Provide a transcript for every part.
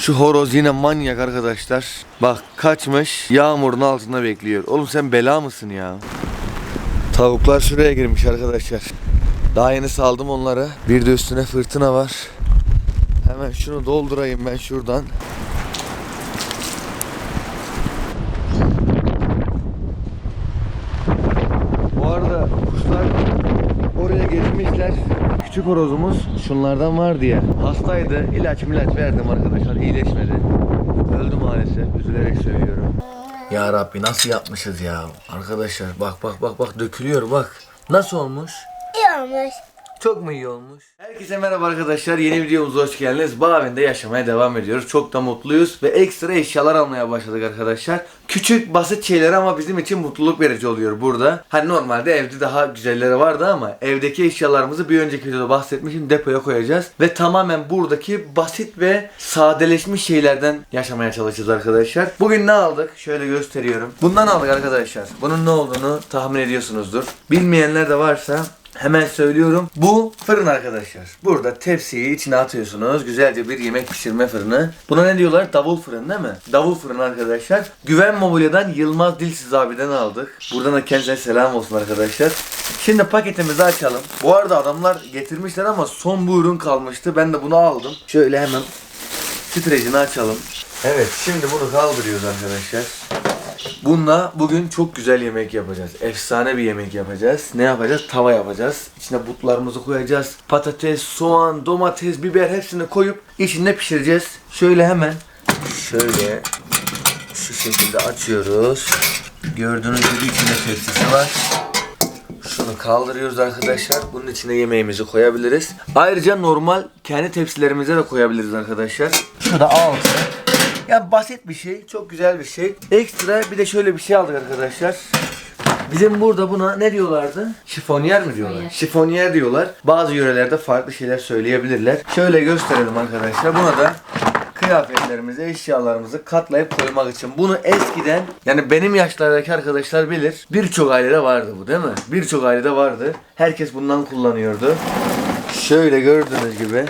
Şu horoz yine manyak arkadaşlar. Bak kaçmış yağmurun altında bekliyor. Oğlum sen bela mısın ya? Tavuklar şuraya girmiş arkadaşlar. Daha yeni saldım onları. Bir de üstüne fırtına var. Hemen şunu doldurayım ben şuradan. Bu arada kuşlar oraya geçmişler. Küçük horozumuz şunlardan var diye hastaydı. İlaç milaç verdim arkadaşlar. iyileşmedi. Öldü maalesef. Üzülerek söylüyorum. Ya Rabbi nasıl yapmışız ya? Arkadaşlar bak bak bak bak dökülüyor bak. Nasıl olmuş? İyi olmuş. Çok mu iyi olmuş? Herkese merhaba arkadaşlar. Yeni videomuza hoş geldiniz. Bağ yaşamaya devam ediyoruz. Çok da mutluyuz ve ekstra eşyalar almaya başladık arkadaşlar. Küçük basit şeyler ama bizim için mutluluk verici oluyor burada. Hani normalde evde daha güzelleri vardı ama evdeki eşyalarımızı bir önceki videoda bahsetmişim depoya koyacağız. Ve tamamen buradaki basit ve sadeleşmiş şeylerden yaşamaya çalışacağız arkadaşlar. Bugün ne aldık? Şöyle gösteriyorum. Bundan aldık arkadaşlar. Bunun ne olduğunu tahmin ediyorsunuzdur. Bilmeyenler de varsa Hemen söylüyorum. Bu fırın arkadaşlar. Burada tepsiyi içine atıyorsunuz. Güzelce bir yemek pişirme fırını. Buna ne diyorlar? Davul fırın değil mi? Davul fırın arkadaşlar. Güven Mobilya'dan Yılmaz Dilsiz abiden aldık. Buradan da kendisine selam olsun arkadaşlar. Şimdi paketimizi açalım. Bu arada adamlar getirmişler ama son bu ürün kalmıştı. Ben de bunu aldım. Şöyle hemen streçini açalım. Evet şimdi bunu kaldırıyoruz arkadaşlar. Bununla bugün çok güzel yemek yapacağız. Efsane bir yemek yapacağız. Ne yapacağız? Tava yapacağız. İçine butlarımızı koyacağız. Patates, soğan, domates, biber hepsini koyup içinde pişireceğiz. Şöyle hemen şöyle şu şekilde açıyoruz. Gördüğünüz gibi içinde tepsisi var. Şunu kaldırıyoruz arkadaşlar. Bunun içine yemeğimizi koyabiliriz. Ayrıca normal kendi tepsilerimize de koyabiliriz arkadaşlar. Şu da altı. Ya basit bir şey, çok güzel bir şey. Ekstra bir de şöyle bir şey aldık arkadaşlar. Bizim burada buna ne diyorlardı? Şifonyer mi diyorlar? Şifonyer. Şifonyer diyorlar. Bazı yörelerde farklı şeyler söyleyebilirler. Şöyle gösterelim arkadaşlar. Buna da kıyafetlerimizi, eşyalarımızı katlayıp koymak için. Bunu eskiden yani benim yaşlardaki arkadaşlar bilir. Birçok ailede vardı bu değil mi? Birçok ailede vardı. Herkes bundan kullanıyordu. Şöyle gördüğünüz gibi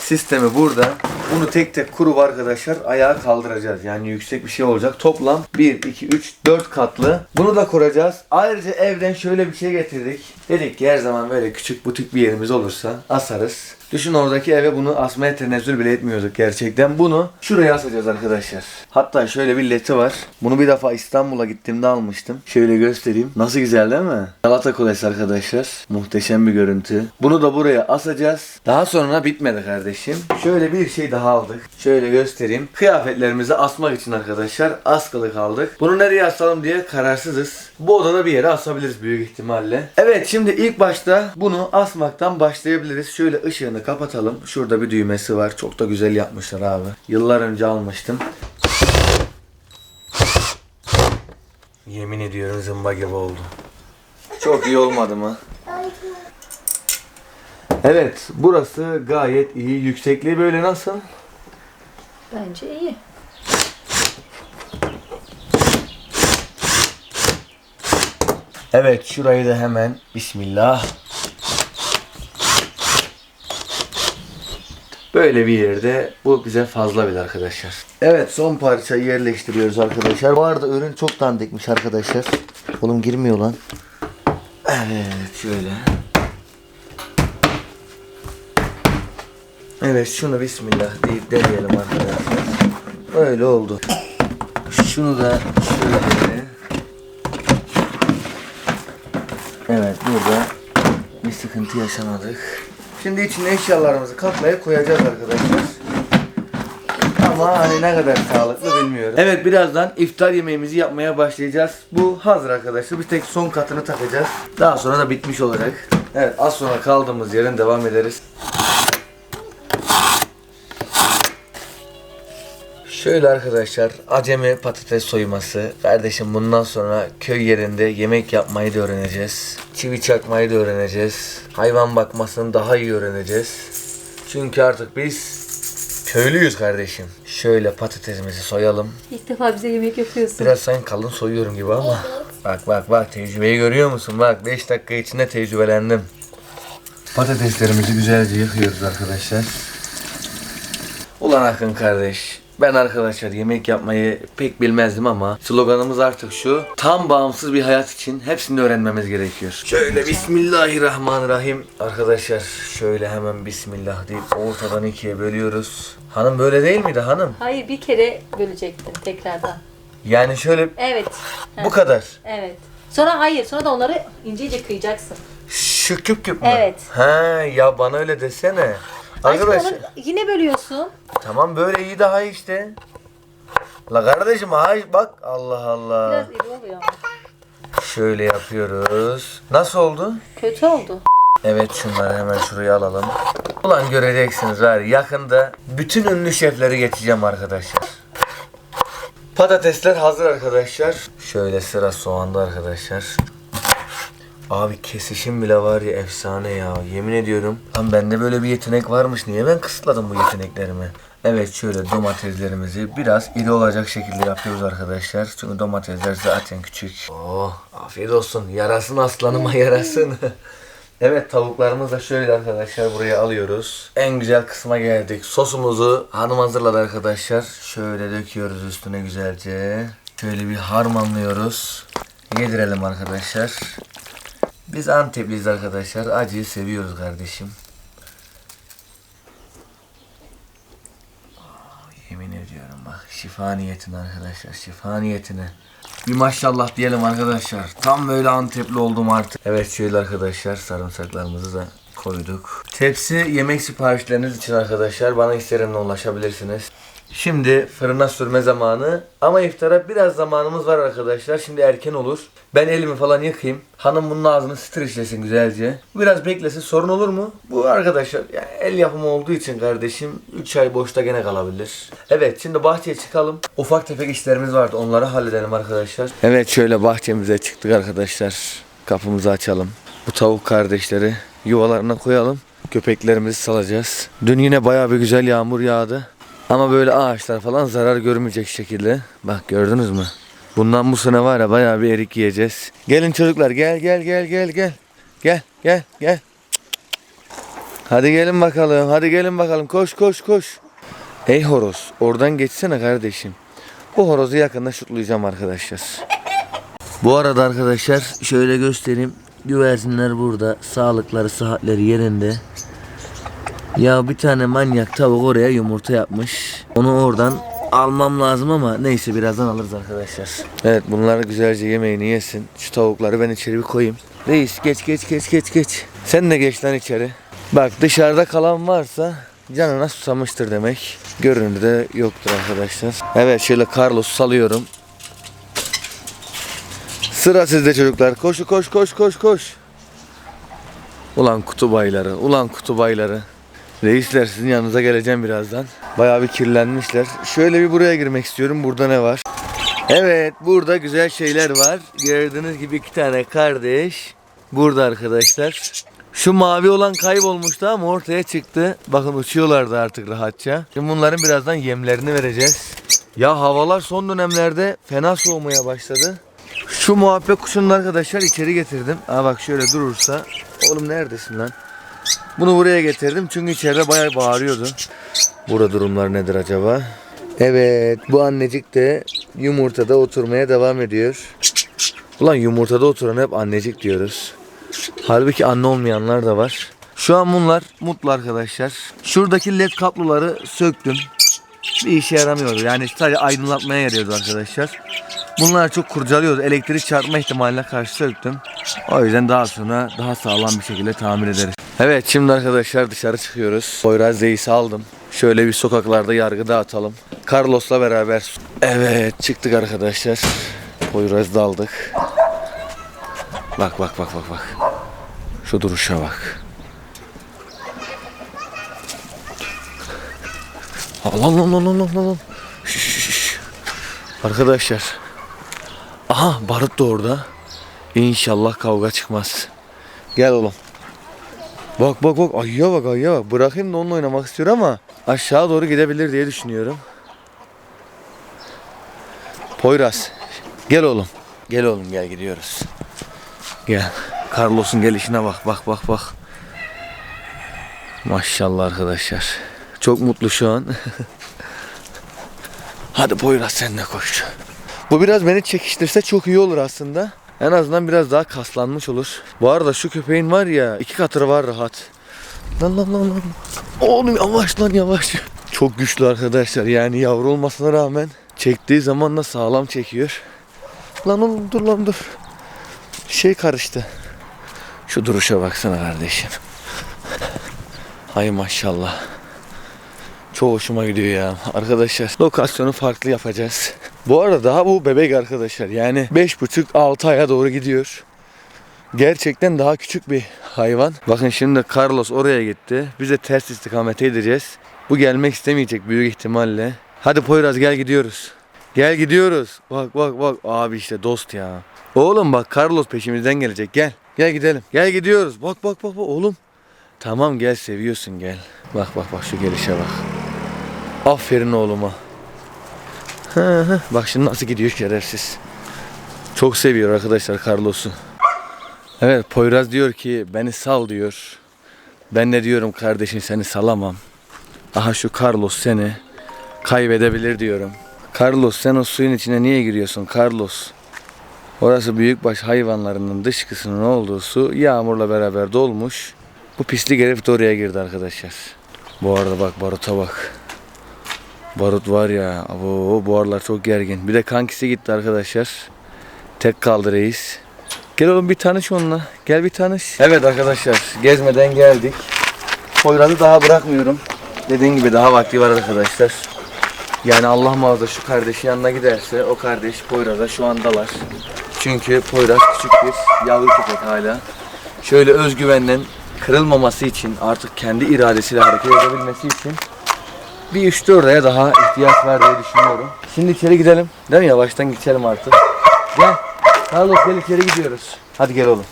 sistemi burada. Bunu tek tek kurup arkadaşlar ayağa kaldıracağız. Yani yüksek bir şey olacak. Toplam 1, 2, 3, 4 katlı. Bunu da kuracağız. Ayrıca evden şöyle bir şey getirdik. Dedik ki her zaman böyle küçük butik bir yerimiz olursa asarız. Düşün oradaki eve bunu asmaya tenezzül bile etmiyorduk gerçekten. Bunu şuraya asacağız arkadaşlar. Hatta şöyle bir leti var. Bunu bir defa İstanbul'a gittiğimde almıştım. Şöyle göstereyim. Nasıl güzel değil mi? Galata Kulesi arkadaşlar. Muhteşem bir görüntü. Bunu da buraya asacağız. Daha sonra bitmedi kardeşim. Şöyle bir şey daha aldık. Şöyle göstereyim. Kıyafetlerimizi asmak için arkadaşlar askılık aldık. Bunu nereye asalım diye kararsızız. Bu odada bir yere asabiliriz büyük ihtimalle. Evet şimdi ilk başta bunu asmaktan başlayabiliriz. Şöyle ışığını kapatalım. Şurada bir düğmesi var. Çok da güzel yapmışlar abi. Yıllar önce almıştım. Yemin ediyorum zımba gibi oldu. Çok iyi olmadı mı? Evet, burası gayet iyi. Yüksekliği böyle nasıl? Bence iyi. Evet, şurayı da hemen Bismillah. Böyle bir yerde bu bize fazla bir arkadaşlar. Evet son parçayı yerleştiriyoruz arkadaşlar. Bu arada ürün çok dandikmiş arkadaşlar. Oğlum girmiyor lan. Evet şöyle. Evet şunu bismillah deyip deneyelim arkadaşlar. Öyle oldu. Şunu da şöyle. Evet burada bir sıkıntı yaşamadık. Şimdi içine eşyalarımızı katlayıp koyacağız arkadaşlar. Ama hani ne kadar sağlıklı bilmiyorum. Evet birazdan iftar yemeğimizi yapmaya başlayacağız. Bu hazır arkadaşlar. Bir tek son katını takacağız. Daha sonra da bitmiş olacak. Evet az sonra kaldığımız yerden devam ederiz. Şöyle arkadaşlar acemi patates soyması. Kardeşim bundan sonra köy yerinde yemek yapmayı da öğreneceğiz. Çivi çakmayı da öğreneceğiz. Hayvan bakmasını daha iyi öğreneceğiz. Çünkü artık biz köylüyüz kardeşim. Şöyle patatesimizi soyalım. İlk defa bize yemek yapıyorsun. Biraz sanki kalın soyuyorum gibi ama. Bak bak bak tecrübeyi görüyor musun? Bak 5 dakika içinde tecrübelendim. Patateslerimizi güzelce yıkıyoruz arkadaşlar. Ulan Akın kardeş. Ben arkadaşlar yemek yapmayı pek bilmezdim ama sloganımız artık şu. Tam bağımsız bir hayat için hepsini öğrenmemiz gerekiyor. Şöyle Bismillahirrahmanirrahim. Arkadaşlar şöyle hemen Bismillah deyip ortadan ikiye bölüyoruz. Hanım böyle değil miydi hanım? Hayır bir kere bölecektin tekrardan. Yani şöyle Evet. bu kadar. Evet. Sonra hayır. Sonra da onları ince ince kıyacaksın. Şu küp küp mü? Evet. He ya bana öyle desene. Aşkım Arkadaşlar onu yine bölüyorsun. tamam böyle iyi daha iyi işte. La kardeşim hay bak Allah Allah. Biraz iri oluyor ama. Şöyle yapıyoruz. Nasıl oldu? Kötü oldu. Evet şunları hemen şuraya alalım. Ulan göreceksiniz var ya, yakında bütün ünlü şefleri geçeceğim arkadaşlar. Patatesler hazır arkadaşlar. Şöyle sıra soğanda arkadaşlar. Abi kesişim bile var ya efsane ya yemin ediyorum. Lan bende böyle bir yetenek varmış niye ben kısıtladım bu yeteneklerimi? Evet şöyle domateslerimizi biraz iri olacak şekilde yapıyoruz arkadaşlar. Çünkü domatesler zaten küçük. Oh afiyet olsun yarasın aslanıma yarasın. Evet tavuklarımızı da şöyle arkadaşlar buraya alıyoruz. En güzel kısma geldik. Sosumuzu hanım hazırladı arkadaşlar. Şöyle döküyoruz üstüne güzelce. Şöyle bir harmanlıyoruz. Yedirelim arkadaşlar. Biz Antepliyiz arkadaşlar. Acıyı seviyoruz kardeşim. Yemin ediyorum bak şifa niyetine arkadaşlar şifa niyetine. Bir maşallah diyelim arkadaşlar. Tam böyle Antepli oldum artık. Evet şöyle arkadaşlar sarımsaklarımızı da koyduk. Tepsi yemek siparişleriniz için arkadaşlar bana Instagram'dan ulaşabilirsiniz. Şimdi fırına sürme zamanı. Ama iftara biraz zamanımız var arkadaşlar. Şimdi erken olur. Ben elimi falan yıkayayım. Hanım bunun ağzını streçlesin güzelce. Biraz beklesin sorun olur mu? Bu arkadaşlar yani el yapımı olduğu için kardeşim 3 ay boşta gene kalabilir. Evet şimdi bahçeye çıkalım. Ufak tefek işlerimiz vardı onları halledelim arkadaşlar. Evet şöyle bahçemize çıktık arkadaşlar. Kapımızı açalım. Bu tavuk kardeşleri yuvalarına koyalım. Köpeklerimizi salacağız. Dün yine bayağı bir güzel yağmur yağdı. Ama böyle ağaçlar falan zarar görmeyecek şekilde. Bak gördünüz mü? Bundan bu sene var ya bayağı bir erik yiyeceğiz. Gelin çocuklar gel gel gel gel gel. Gel gel gel. Hadi gelin bakalım. Hadi gelin bakalım. Koş koş koş. Ey horoz oradan geçsene kardeşim. Bu horozu yakında şutlayacağım arkadaşlar. Bu arada arkadaşlar şöyle göstereyim. Güvercinler burada. Sağlıkları, sıhhatleri yerinde. Ya bir tane manyak tavuk oraya yumurta yapmış. Onu oradan almam lazım ama neyse birazdan alırız arkadaşlar. Evet bunlar güzelce yemeğini yesin. Şu tavukları ben içeri bir koyayım. Reis geç geç geç geç geç. Sen de geç lan içeri. Bak dışarıda kalan varsa canına susamıştır demek. Görünürde yoktur arkadaşlar. Evet şöyle Carlos salıyorum. Sıra sizde çocuklar. Koşu koş koş koş koş. Ulan kutu bayları, ulan kutu bayları. Reisler sizin yanınıza geleceğim birazdan. Bayağı bir kirlenmişler. Şöyle bir buraya girmek istiyorum. Burada ne var? Evet burada güzel şeyler var. Gördüğünüz gibi iki tane kardeş. Burada arkadaşlar. Şu mavi olan kaybolmuştu ama ortaya çıktı. Bakın uçuyorlardı artık rahatça. Şimdi bunların birazdan yemlerini vereceğiz. Ya havalar son dönemlerde fena soğumaya başladı. Şu muhabbet kuşunu arkadaşlar içeri getirdim. Aa bak şöyle durursa. Oğlum neredesin lan? Bunu buraya getirdim çünkü içeride bayağı bağırıyordu. Burada durumlar nedir acaba? Evet bu annecik de yumurtada oturmaya devam ediyor. Ulan yumurtada oturan hep annecik diyoruz. Halbuki anne olmayanlar da var. Şu an bunlar mutlu arkadaşlar. Şuradaki led kabloları söktüm. Bir işe yaramıyordu. Yani sadece aydınlatmaya yarıyordu arkadaşlar. Bunlar çok kurcalıyordu. Elektrik çarpma ihtimaline karşı söktüm. O yüzden daha sonra daha sağlam bir şekilde tamir ederiz. Evet şimdi arkadaşlar dışarı çıkıyoruz. Poyraz Reis'i aldım. Şöyle bir sokaklarda yargı dağıtalım. Carlos'la beraber. Evet çıktık arkadaşlar. Poyraz'da aldık. Bak bak bak bak bak. Şu duruşa bak. Lan lan lan lan lan lan. Arkadaşlar. Aha barut da orada. İnşallah kavga çıkmaz. Gel oğlum. Bak bak bak ayıya bak ayıya bak. Bırakayım da onunla oynamak istiyor ama aşağı doğru gidebilir diye düşünüyorum. Poyraz. Gel oğlum. Gel oğlum gel gidiyoruz. Gel. Carlos'un gelişine bak bak bak bak. Maşallah arkadaşlar. Çok mutlu şu an. Hadi Poyraz sen de koş. Bu biraz beni çekiştirse çok iyi olur aslında. En azından biraz daha kaslanmış olur. Bu arada şu köpeğin var ya iki katırı var rahat. Lan lan lan lan. Oğlum yavaş lan yavaş. Çok güçlü arkadaşlar yani yavru olmasına rağmen çektiği zaman da sağlam çekiyor. Lan oğlum dur lan dur. Şey karıştı. Şu duruşa baksana kardeşim. Ay maşallah. Çok hoşuma gidiyor ya. Arkadaşlar lokasyonu farklı yapacağız. Bu arada daha bu bebek arkadaşlar. Yani 5,5-6 aya doğru gidiyor. Gerçekten daha küçük bir hayvan. Bakın şimdi Carlos oraya gitti. Biz de ters istikamete gideceğiz. Bu gelmek istemeyecek büyük ihtimalle. Hadi Poyraz gel gidiyoruz. Gel gidiyoruz. Bak bak bak. Abi işte dost ya. Oğlum bak Carlos peşimizden gelecek. Gel. Gel gidelim. Gel gidiyoruz. Bak bak bak bak oğlum. Tamam gel seviyorsun gel. Bak bak bak şu gelişe bak. Aferin oğluma. Bak şimdi nasıl gidiyor şerefsiz. Çok seviyor arkadaşlar Carlos'u. Evet Poyraz diyor ki beni sal diyor. Ben de diyorum kardeşim seni salamam. Aha şu Carlos seni kaybedebilir diyorum. Carlos sen o suyun içine niye giriyorsun Carlos? Orası büyükbaş hayvanlarının dışkısının olduğu su yağmurla beraber dolmuş. Bu pislik herif de oraya girdi arkadaşlar. Bu arada bak baruta bak. Barut var ya abo, bu aralar çok gergin. Bir de kankisi gitti arkadaşlar. Tek kaldı reis. Gel oğlum bir tanış onunla. Gel bir tanış. Evet arkadaşlar gezmeden geldik. Poyraz'ı daha bırakmıyorum. Dediğim gibi daha vakti var arkadaşlar. Yani Allah muhafaza şu kardeşin yanına giderse o kardeş Poyraz'a şu andalar. Çünkü Poyraz küçük bir yavru köpek hala. Şöyle özgüvenden kırılmaması için artık kendi iradesiyle hareket edebilmesi için bir 3-4 aya daha ihtiyaç var diye düşünüyorum. Şimdi içeri gidelim. Değil mi? Yavaştan geçelim artık. Gel. Carlos gel içeri gidiyoruz. Hadi gel oğlum.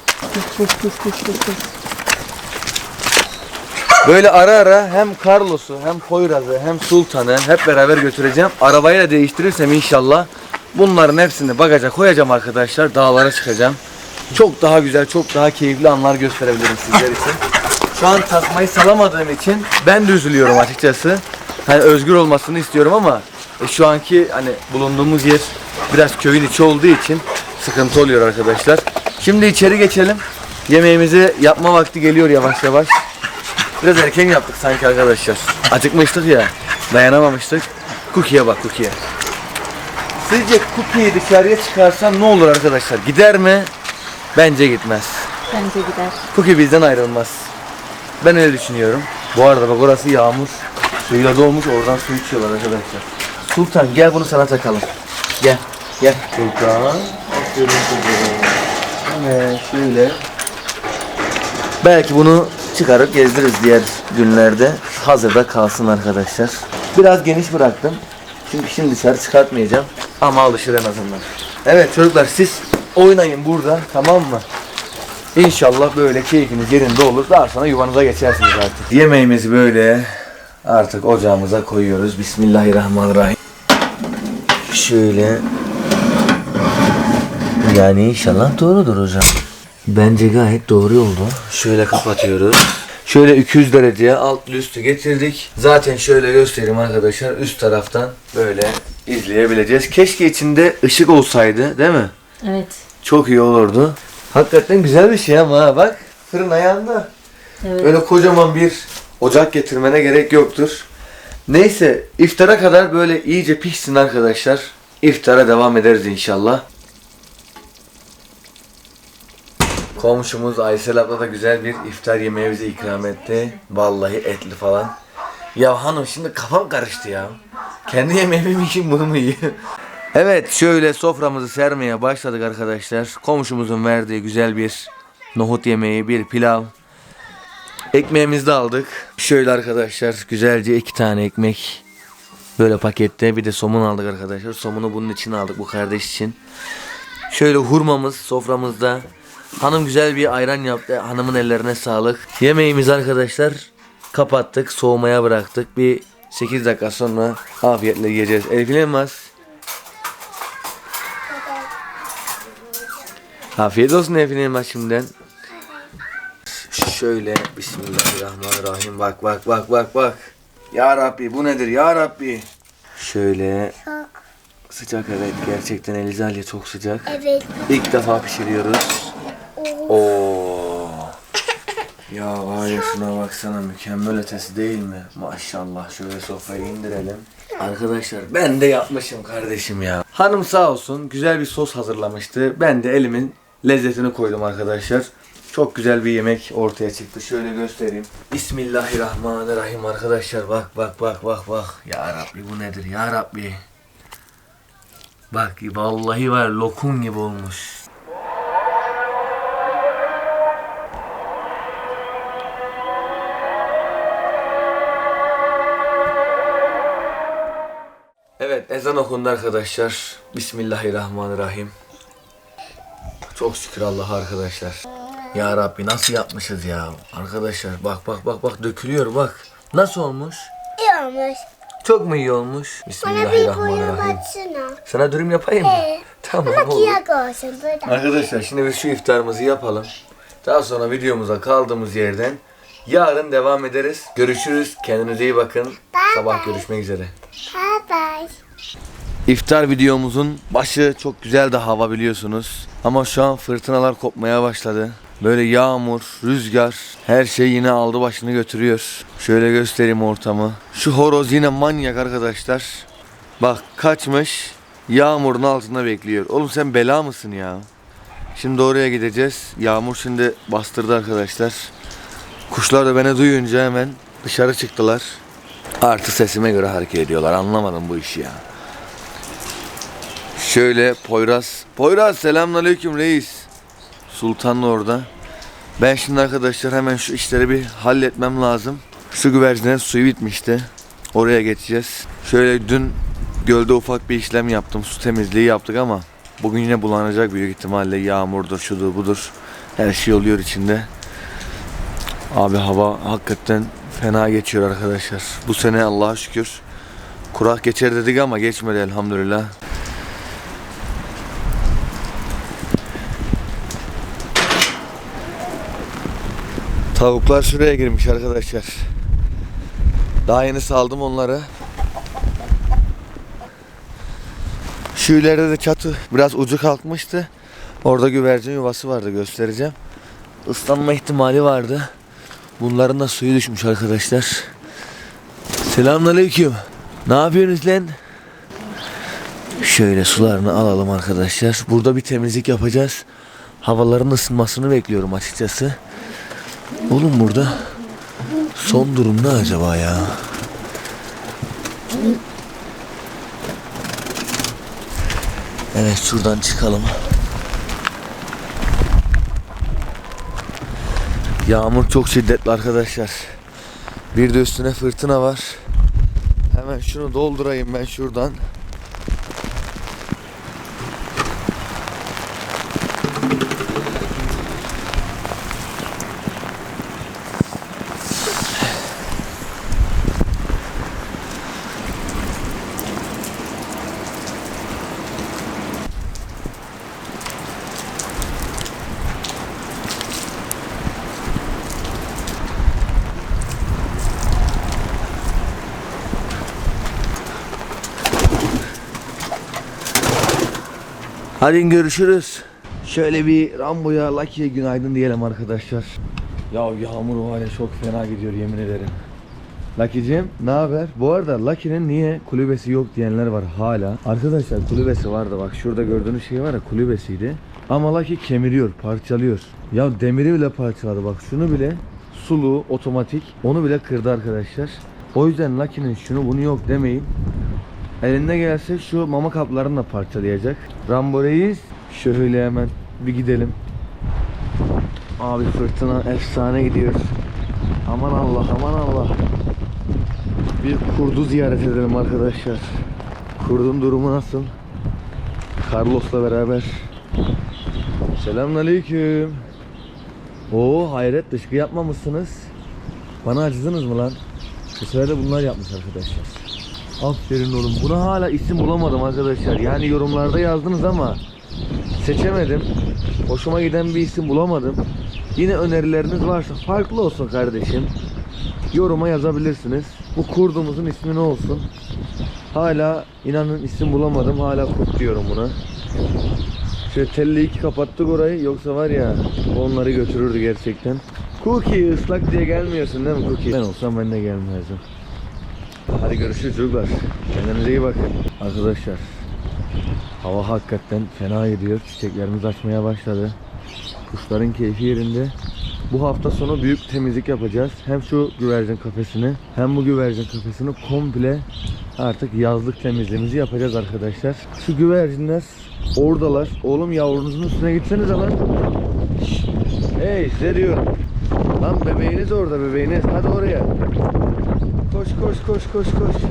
Böyle ara ara hem Carlos'u hem Poyraz'ı hem Sultan'ı hep beraber götüreceğim. Arabayı da değiştirirsem inşallah bunların hepsini bagaja koyacağım arkadaşlar. Dağlara çıkacağım. Çok daha güzel, çok daha keyifli anlar gösterebilirim sizler için. Şu an takmayı salamadığım için ben de üzülüyorum açıkçası. Hani özgür olmasını istiyorum ama e, şu anki hani bulunduğumuz yer biraz köyün içi olduğu için sıkıntı oluyor arkadaşlar. Şimdi içeri geçelim. Yemeğimizi yapma vakti geliyor yavaş yavaş. Biraz erken yaptık sanki arkadaşlar. Acıkmıştık ya. Dayanamamıştık. Cookie'ye bak Cookie'ye. Sizce Cookie'yi dışarıya çıkarsam ne olur arkadaşlar? Gider mi? Bence gitmez. Bence gider. Cookie bizden ayrılmaz. Ben öyle düşünüyorum. Bu arada bak orası yağmur. Suyla dolmuş oradan su içiyorlar arkadaşlar. Sultan gel bunu sana takalım. Gel. Gel. Sultan. Aferin kızım. Evet şöyle. Belki bunu çıkarıp gezdiririz diğer günlerde. Hazırda kalsın arkadaşlar. Biraz geniş bıraktım. Çünkü şimdi dışarı çıkartmayacağım. Ama alışır en azından. Evet çocuklar siz oynayın burada tamam mı? İnşallah böyle keyfiniz yerinde olur. Daha sonra yuvanıza geçersiniz artık. Yemeğimizi böyle artık ocağımıza koyuyoruz. Bismillahirrahmanirrahim. Şöyle. Yani inşallah doğrudur hocam. Bence gayet doğru oldu. Şöyle kapatıyoruz. Şöyle 200 dereceye alt üstü getirdik. Zaten şöyle göstereyim arkadaşlar. Üst taraftan böyle izleyebileceğiz. Keşke içinde ışık olsaydı değil mi? Evet. Çok iyi olurdu. Hakikaten güzel bir şey ama ha, bak fırın ayağında. Evet. Öyle kocaman bir ocak getirmene gerek yoktur. Neyse iftara kadar böyle iyice pişsin arkadaşlar. İftara devam ederiz inşallah. Komşumuz Aysel abla da güzel bir iftar yemeği bize ikram etti. Vallahi etli falan. Ya hanım şimdi kafam karıştı ya. Kendi yemeğimi mi bunu mu yiyeyim? Evet şöyle soframızı sermeye başladık arkadaşlar. Komşumuzun verdiği güzel bir nohut yemeği, bir pilav. Ekmeğimizi de aldık. Şöyle arkadaşlar güzelce iki tane ekmek. Böyle pakette bir de somun aldık arkadaşlar. Somunu bunun için aldık bu kardeş için. Şöyle hurmamız soframızda. Hanım güzel bir ayran yaptı. Hanımın ellerine sağlık. Yemeğimizi arkadaşlar kapattık. Soğumaya bıraktık. Bir 8 dakika sonra afiyetle yiyeceğiz. Elif İlmaz. Afiyet olsun Elif İlmaz şimdiden. Şöyle Bismillahirrahmanirrahim. Bak bak bak bak bak. Ya Rabbi bu nedir ya Rabbi? Şöyle Çok. sıcak evet gerçekten Elizalya çok sıcak. Evet. İlk defa pişiriyoruz. Oo. Oo. Ya var ya şuna baksana mükemmel ötesi değil mi? Maşallah şöyle sofrayı indirelim. Arkadaşlar ben de yapmışım kardeşim ya. Hanım sağ olsun güzel bir sos hazırlamıştı. Ben de elimin lezzetini koydum arkadaşlar. Çok güzel bir yemek ortaya çıktı. Şöyle göstereyim. Bismillahirrahmanirrahim arkadaşlar. Bak bak bak bak bak. Ya Rabbi bu nedir ya Rabbi. Bak vallahi var lokum gibi olmuş. Evet ezan okundu arkadaşlar. Bismillahirrahmanirrahim. Çok şükür Allah'a arkadaşlar. Ya Rabbi nasıl yapmışız ya. Arkadaşlar bak bak bak bak dökülüyor bak. Nasıl olmuş? İyi olmuş. Çok mu iyi olmuş? Bana bir boya Bismillahirrahmanirrahim. baksana. Sana dürüm yapayım mı? Ee, Tamam Ama olur. kıyak olsun burada. Arkadaşlar şimdi biz şu iftarımızı yapalım. Daha sonra videomuza kaldığımız yerden yarın devam ederiz. Görüşürüz. Kendinize iyi bakın. Sabah görüşmek üzere. Bye bye. İftar videomuzun başı çok güzel de hava biliyorsunuz. Ama şu an fırtınalar kopmaya başladı. Böyle yağmur, rüzgar her şey yine aldı başını götürüyor. Şöyle göstereyim ortamı. Şu horoz yine manyak arkadaşlar. Bak kaçmış yağmurun altında bekliyor. Oğlum sen bela mısın ya? Şimdi oraya gideceğiz. Yağmur şimdi bastırdı arkadaşlar. Kuşlar da beni duyunca hemen dışarı çıktılar. Artı sesime göre hareket ediyorlar. Anlamadım bu işi ya. Şöyle Poyraz. Poyraz selamünaleyküm reis. Sultan da orada. Ben şimdi arkadaşlar hemen şu işleri bir halletmem lazım. Şu güvercinin suyu bitmişti. Oraya geçeceğiz. Şöyle dün gölde ufak bir işlem yaptım. Su temizliği yaptık ama bugün yine bulanacak büyük ihtimalle. Yağmurdur, şudur, budur. Her şey oluyor içinde. Abi hava hakikaten fena geçiyor arkadaşlar. Bu sene Allah'a şükür kurak geçer dedik ama geçmedi elhamdülillah. Tavuklar şuraya girmiş arkadaşlar. Daha yeni saldım onları. Şu ileride de çatı biraz ucu kalkmıştı. Orada güvercin yuvası vardı göstereceğim. Islanma ihtimali vardı. Bunların da suyu düşmüş arkadaşlar. Selamünaleyküm. Ne yapıyorsunuz lan? Şöyle sularını alalım arkadaşlar. Burada bir temizlik yapacağız. Havaların ısınmasını bekliyorum açıkçası. Oğlum burada son durum ne acaba ya? Evet şuradan çıkalım. Yağmur çok şiddetli arkadaşlar. Bir de üstüne fırtına var. Hemen şunu doldurayım ben şuradan. Hadi görüşürüz. Şöyle bir Rambo'ya, Lucky'ye günaydın diyelim arkadaşlar. Ya yağmur var ya çok fena gidiyor yemin ederim. Lucky'cim ne haber? Bu arada Lucky'nin niye kulübesi yok diyenler var hala. Arkadaşlar kulübesi vardı bak şurada gördüğünüz şey var ya kulübesiydi. Ama Lucky kemiriyor, parçalıyor. Ya demiri bile parçaladı bak şunu bile sulu, otomatik onu bile kırdı arkadaşlar. O yüzden Lucky'nin şunu bunu yok demeyin. Elinde gelse şu mama kaplarını da parçalayacak. Rambo Reis şöyle hemen bir gidelim. Abi fırtına efsane gidiyor. Aman Allah aman Allah. Bir kurdu ziyaret edelim arkadaşlar. Kurdun durumu nasıl? Carlos'la beraber. Selamünaleyküm. Oo hayret dışkı yapmamışsınız. Bana acıdınız mı lan? Bu sefer de bunlar yapmış arkadaşlar. Aferin oğlum. Buna hala isim bulamadım arkadaşlar. Yani yorumlarda yazdınız ama seçemedim. Hoşuma giden bir isim bulamadım. Yine önerileriniz varsa farklı olsun kardeşim. Yoruma yazabilirsiniz. Bu kurdumuzun ismi ne olsun? Hala inanın isim bulamadım. Hala kurt diyorum buna. Şöyle telli iki kapattık orayı. Yoksa var ya onları götürürdü gerçekten. Cookie ıslak diye gelmiyorsun değil mi Cookie? Ben olsam ben de gelmezdim. Hadi görüşürüz çocuklar. Kendinize iyi bakın. Arkadaşlar hava hakikaten fena gidiyor. Çiçeklerimiz açmaya başladı. Kuşların keyfi yerinde. Bu hafta sonu büyük temizlik yapacağız. Hem şu güvercin kafesini hem bu güvercin kafesini komple artık yazlık temizliğimizi yapacağız arkadaşlar. Şu güvercinler oradalar. Oğlum yavrunuzun üstüne gitsenize lan. Hey size diyorum. Lan bebeğiniz orada bebeğiniz. Hadi oraya. Koş koş koş koş koş.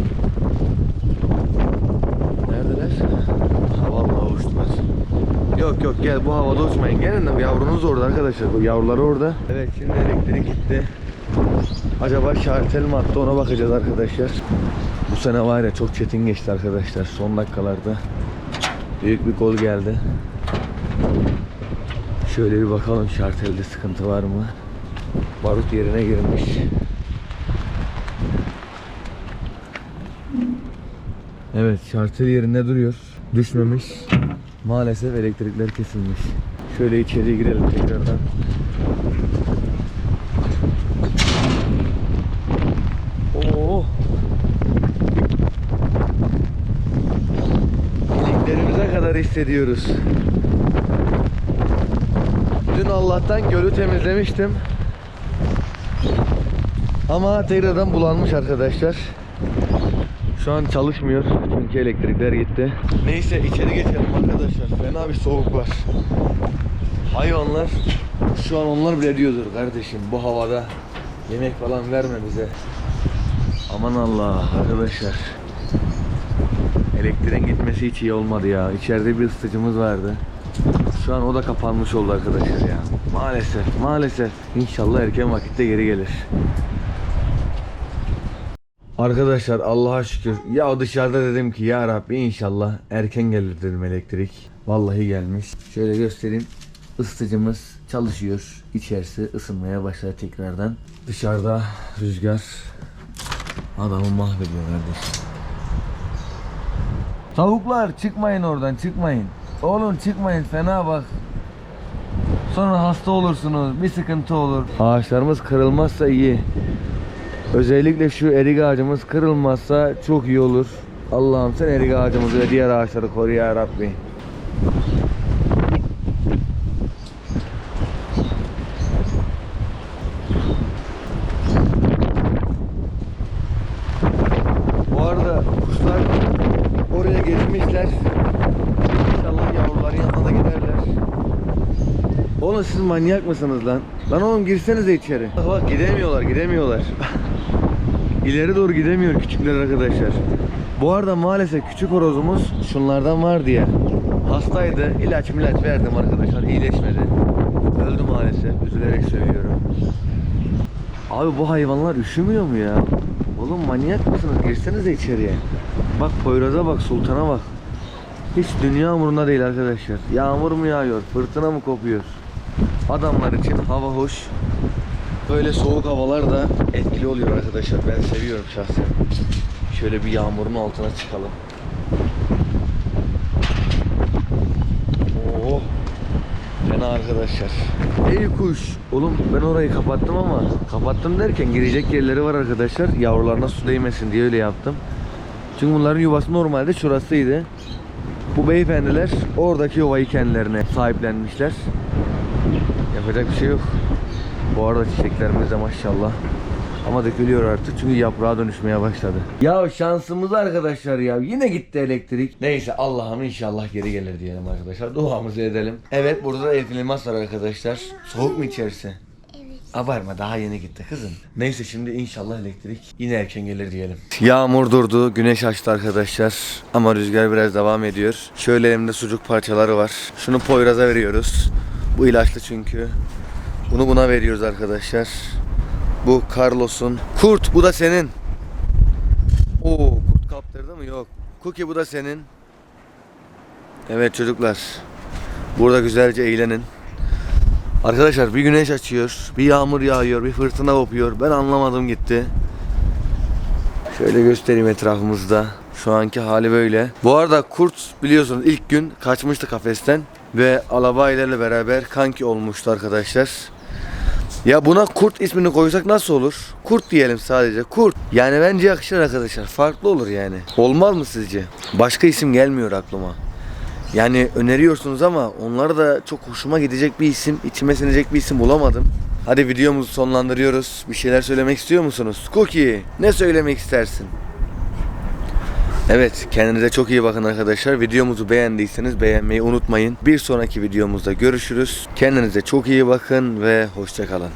Neredeler? Vallahi uçtular. Yok yok gel bu havada uçmayın. Gelin de yavrunuz orada arkadaşlar. Bu yavruları orada. Evet şimdi elektrik gitti. Acaba şartel mi attı ona bakacağız arkadaşlar. Bu sene var ya çok çetin geçti arkadaşlar. Son dakikalarda büyük bir gol geldi. Şöyle bir bakalım şartelde sıkıntı var mı? Barut yerine girmiş. Evet şartel yerinde duruyor. Düşmemiş. Maalesef elektrikler kesilmiş. Şöyle içeriye girelim tekrardan. Oo. İliklerimize kadar hissediyoruz. Dün Allah'tan gölü temizlemiştim. Ama tekrardan bulanmış arkadaşlar. Şu an çalışmıyor çünkü elektrikler gitti. Neyse içeri geçelim arkadaşlar. Fena bir soğuk var. Hayvanlar şu an onlar bile diyordur kardeşim bu havada yemek falan verme bize. Aman Allah arkadaşlar. Elektriğin gitmesi hiç iyi olmadı ya. İçeride bir ısıtıcımız vardı. Şu an o da kapanmış oldu arkadaşlar ya. Maalesef, maalesef. İnşallah erken vakitte geri gelir. Arkadaşlar Allah'a şükür. Ya dışarıda dedim ki ya Rabbi inşallah erken gelir dedim elektrik. Vallahi gelmiş. Şöyle göstereyim. Isıtıcımız çalışıyor. İçerisi ısınmaya başladı tekrardan. Dışarıda rüzgar adamı mahvediyor kardeşim. Tavuklar çıkmayın oradan çıkmayın. Oğlum çıkmayın fena bak. Sonra hasta olursunuz. Bir sıkıntı olur. Ağaçlarımız kırılmazsa iyi. Özellikle şu erik ağacımız kırılmazsa çok iyi olur. Allah'ım sen erik ağacımızı ve diğer ağaçları koru ya Rabbi. Bu arada kuşlar oraya geçmişler. İnşallah yavruların yanına da giderler. Oğlum siz manyak mısınız lan? Lan oğlum girsenize içeri. Bak bak gidemiyorlar gidemiyorlar. İleri doğru gidemiyor küçükler arkadaşlar. Bu arada maalesef küçük horozumuz şunlardan var diye. Hastaydı. ilaç milaç verdim arkadaşlar. iyileşmedi. Öldü maalesef. Üzülerek söylüyorum. Abi bu hayvanlar üşümüyor mu ya? Oğlum manyak mısınız? Girsenize içeriye. Bak Poyraz'a bak, Sultan'a bak. Hiç dünya umurunda değil arkadaşlar. Yağmur mu yağıyor, fırtına mı kopuyor? Adamlar için hava hoş. Böyle soğuk havalar da etkili oluyor arkadaşlar. Ben seviyorum şahsen. Şöyle bir yağmurun altına çıkalım. Oo. Fena arkadaşlar. Ey kuş. Oğlum ben orayı kapattım ama kapattım derken girecek yerleri var arkadaşlar. Yavrularına su değmesin diye öyle yaptım. Çünkü bunların yuvası normalde şurasıydı. Bu beyefendiler oradaki yuvayı kendilerine sahiplenmişler. Yapacak bir şey yok. Bu arada çiçeklerimiz de maşallah. Ama dökülüyor artık çünkü yaprağa dönüşmeye başladı. Ya şansımız arkadaşlar ya. Yine gitti elektrik. Neyse Allah'ım inşallah geri gelir diyelim arkadaşlar. Duamızı edelim. Evet burada da elfilimas var arkadaşlar. Soğuk mu içerisi? Evet. Abarma daha yeni gitti kızım. Neyse şimdi inşallah elektrik yine erken gelir diyelim. Yağmur durdu, güneş açtı arkadaşlar. Ama rüzgar biraz devam ediyor. Şöyle elimde sucuk parçaları var. Şunu Poyraz'a veriyoruz. Bu ilaçlı çünkü. Bunu buna veriyoruz arkadaşlar. Bu Carlos'un. Kurt bu da senin. Oo kurt kaptırdı mı? Yok. Cookie bu da senin. Evet çocuklar. Burada güzelce eğlenin. Arkadaşlar bir güneş açıyor, bir yağmur yağıyor, bir fırtına kopuyor. Ben anlamadım gitti. Şöyle göstereyim etrafımızda. Şu anki hali böyle. Bu arada kurt biliyorsunuz ilk gün kaçmıştı kafesten ve alabaylarla beraber kanki olmuştu arkadaşlar. Ya buna kurt ismini koysak nasıl olur? Kurt diyelim sadece. Kurt. Yani bence yakışır arkadaşlar. Farklı olur yani. Olmaz mı sizce? Başka isim gelmiyor aklıma. Yani öneriyorsunuz ama onlara da çok hoşuma gidecek bir isim, içime sinecek bir isim bulamadım. Hadi videomuzu sonlandırıyoruz. Bir şeyler söylemek istiyor musunuz? Cookie, ne söylemek istersin? Evet, kendinize çok iyi bakın arkadaşlar. Videomuzu beğendiyseniz beğenmeyi unutmayın. Bir sonraki videomuzda görüşürüz. Kendinize çok iyi bakın ve hoşçakalın.